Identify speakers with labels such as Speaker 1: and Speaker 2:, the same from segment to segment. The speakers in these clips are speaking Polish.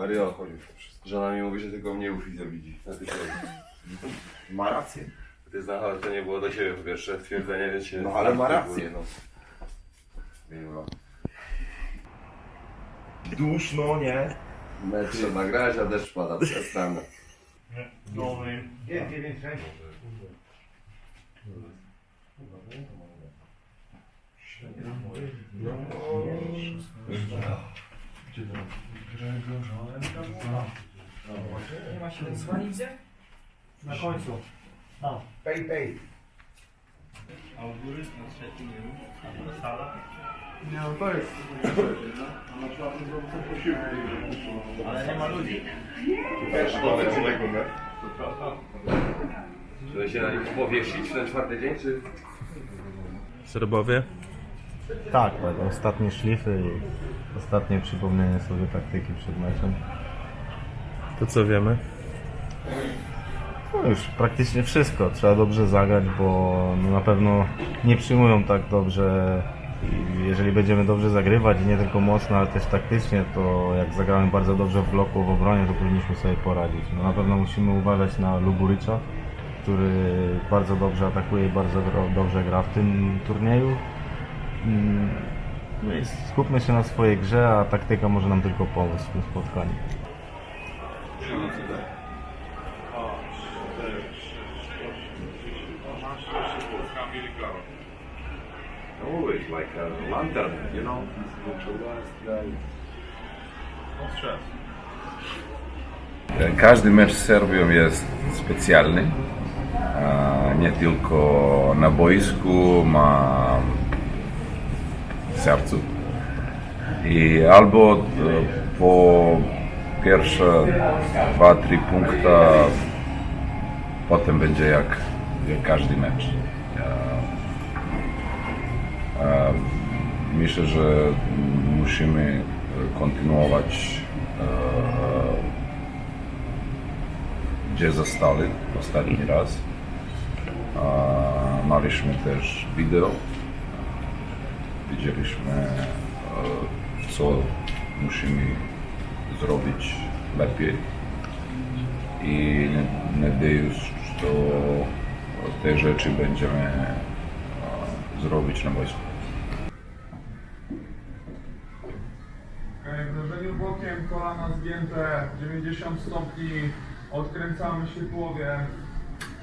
Speaker 1: Mario, chodzi wszystko. Żona mi mówi, że tylko mnie u Fiza widzi na
Speaker 2: Ma rację.
Speaker 1: Ty znachał, to nie było do siebie po pierwsze stwierdzenie, więc się...
Speaker 2: No, ale ma rację,
Speaker 1: no. Mimo.
Speaker 2: Duszno, nie?
Speaker 1: Mecz trzeba grać, a deszcz pada, przestanę.
Speaker 3: Dolny.
Speaker 4: Nie ma śledztwa nigdzie?
Speaker 3: Na końcu.
Speaker 2: Pej, pej.
Speaker 3: A u góry na trzecim nie wiem. Sala.
Speaker 5: Nie no to jest.
Speaker 3: Ale nie ma ludzi.
Speaker 1: Żeby się na nich powiesić w ten czwarty dzień, czy...
Speaker 6: Serbowie?
Speaker 5: Tak, tak, ostatnie szlify i ostatnie przypomnienie sobie taktyki przed meczem.
Speaker 6: To co wiemy?
Speaker 5: No już praktycznie wszystko. Trzeba dobrze zagrać, bo no na pewno nie przyjmują tak dobrze. I jeżeli będziemy dobrze zagrywać, i nie tylko mocno, ale też taktycznie, to jak zagramy bardzo dobrze w bloku, w obronie, to powinniśmy sobie poradzić. No na pewno musimy uważać na Luburycza, który bardzo dobrze atakuje i bardzo gro- dobrze gra w tym turnieju. Mm, No skupmy się na swojej grze, a taktyka może nam tylko pomóc w tym spotkaniu.
Speaker 1: Always like a lantern, you know?
Speaker 7: Każdy mecz z Serbią jest specjalny. Nie tylko na boisku, ma sercu. I albo e, po pierwsze dwa, trzy punkta, potem będzie jak, każdy mecz. Myślę, że musimy kontynuować e, gdzie zostali ostatni raz. Maliśmy też wideo. Widzieliśmy, e, co musimy zrobić lepiej. I nadzieję, że te rzeczy będziemy e, zrobić na boisku.
Speaker 8: W leżeniu bokiem, kolana zgięte, 90 stopni, odkręcamy się tułowiem,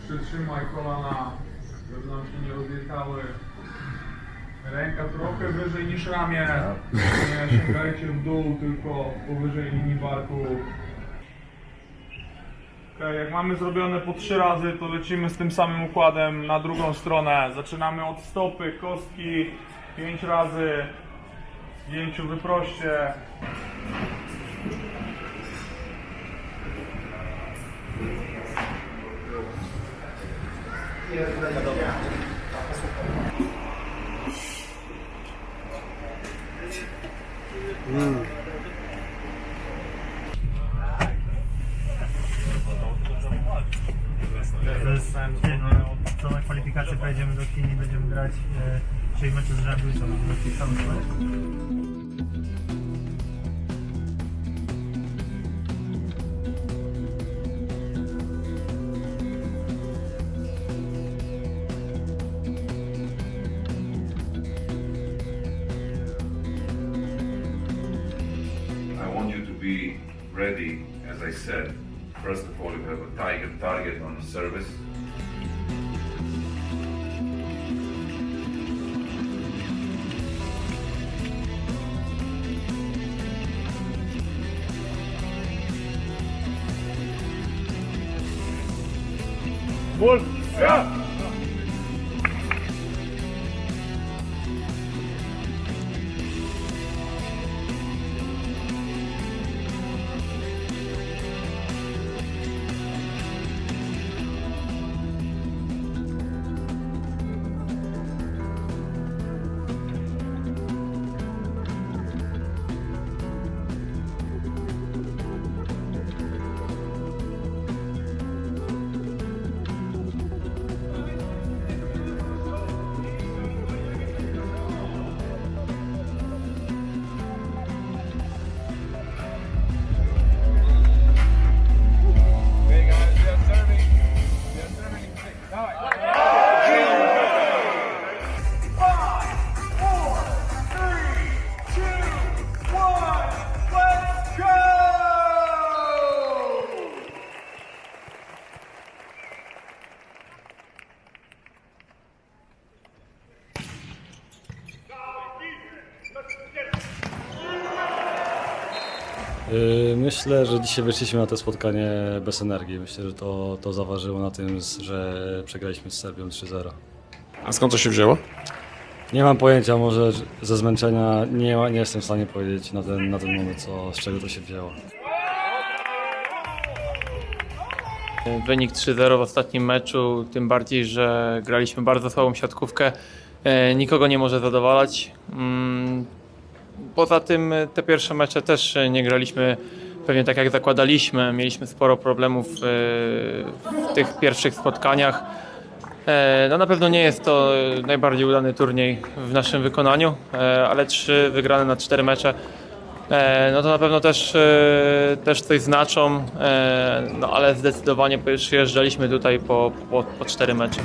Speaker 8: przytrzymaj kolana, żeby nam się nie rozjechały. Ręka trochę wyżej niż ramię, nie sięgajcie w dół, tylko powyżej linii barku. Okej, jak mamy zrobione po trzy razy, to lecimy z tym samym układem na drugą stronę. Zaczynamy od stopy, kostki, pięć razy, zdjęciu wyproście.
Speaker 3: To jest no, całe kwalifikacje pojedziemy do Chin i będziemy grać e, 6 meczów z rzędu i mecz.
Speaker 7: be ready, as I said. First of all, you have a target, target on the service.
Speaker 9: Wolf, yeah. Myślę, że dzisiaj wyszliśmy na to spotkanie bez energii. Myślę, że to, to zaważyło na tym, że przegraliśmy z Serbią 3-0.
Speaker 10: A skąd to się wzięło?
Speaker 9: Nie mam pojęcia, może ze zmęczenia nie, nie jestem w stanie powiedzieć na ten, na ten moment, co, z czego to się wzięło.
Speaker 11: Wynik 3-0 w ostatnim meczu, tym bardziej, że graliśmy bardzo słabą siatkówkę. E, Nikogo nie może zadowalać. Poza tym e, te pierwsze mecze też e, nie graliśmy pewnie tak jak zakładaliśmy. Mieliśmy sporo problemów e, w tych pierwszych spotkaniach. No na pewno nie jest to najbardziej udany turniej w naszym wykonaniu, ale trzy wygrane na cztery mecze no to na pewno też, też coś znaczą, no ale zdecydowanie przyjeżdżaliśmy tutaj po, po, po cztery mecze.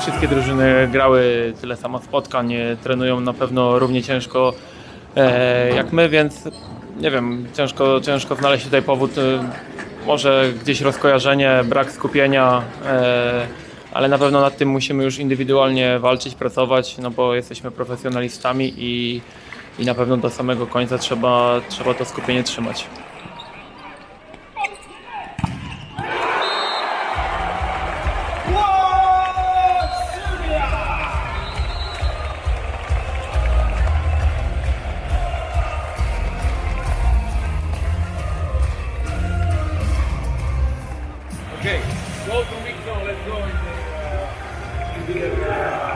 Speaker 11: Wszystkie drużyny grały tyle samo spotkań, e, trenują na pewno równie ciężko e, jak my, więc nie wiem, ciężko, ciężko znaleźć tutaj powód. e, Może gdzieś rozkojarzenie, brak skupienia, ale na pewno nad tym musimy już indywidualnie walczyć, pracować, no bo jesteśmy profesjonalistami i, i na pewno do samego końca trzeba, trzeba to skupienie trzymać.
Speaker 8: Okay, go to Mixon, let's go uh, uh,